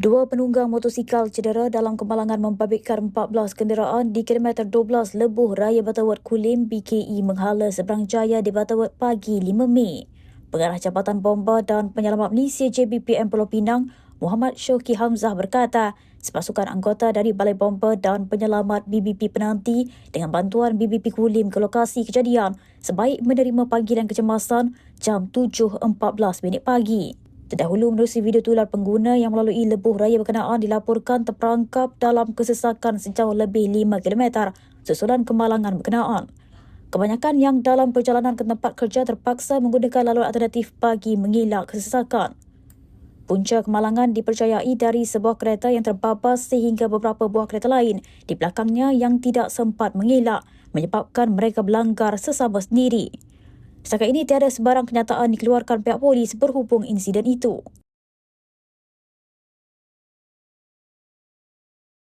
Dua penunggang motosikal cedera dalam kemalangan membabitkan 14 kenderaan di kilometer 12 Lebuh Raya Batawat Kulim BKE menghala seberang jaya di Batawat pagi 5 Mei. Pengarah Jabatan Bomba dan Penyelamat Malaysia JBPM Pulau Pinang, Muhammad Syoki Hamzah berkata, sepasukan anggota dari Balai Bomba dan Penyelamat BBP Penanti dengan bantuan BBP Kulim ke lokasi kejadian sebaik menerima panggilan kecemasan jam 7.14 minit pagi. Terdahulu menerusi video tular pengguna yang melalui lebuh raya berkenaan dilaporkan terperangkap dalam kesesakan sejauh lebih 5 km susulan kemalangan berkenaan. Kebanyakan yang dalam perjalanan ke tempat kerja terpaksa menggunakan laluan alternatif bagi mengelak kesesakan. Punca kemalangan dipercayai dari sebuah kereta yang terbabas sehingga beberapa buah kereta lain di belakangnya yang tidak sempat mengelak menyebabkan mereka berlanggar sesama sendiri. Setakat ini tiada sebarang kenyataan dikeluarkan pihak polis berhubung insiden itu.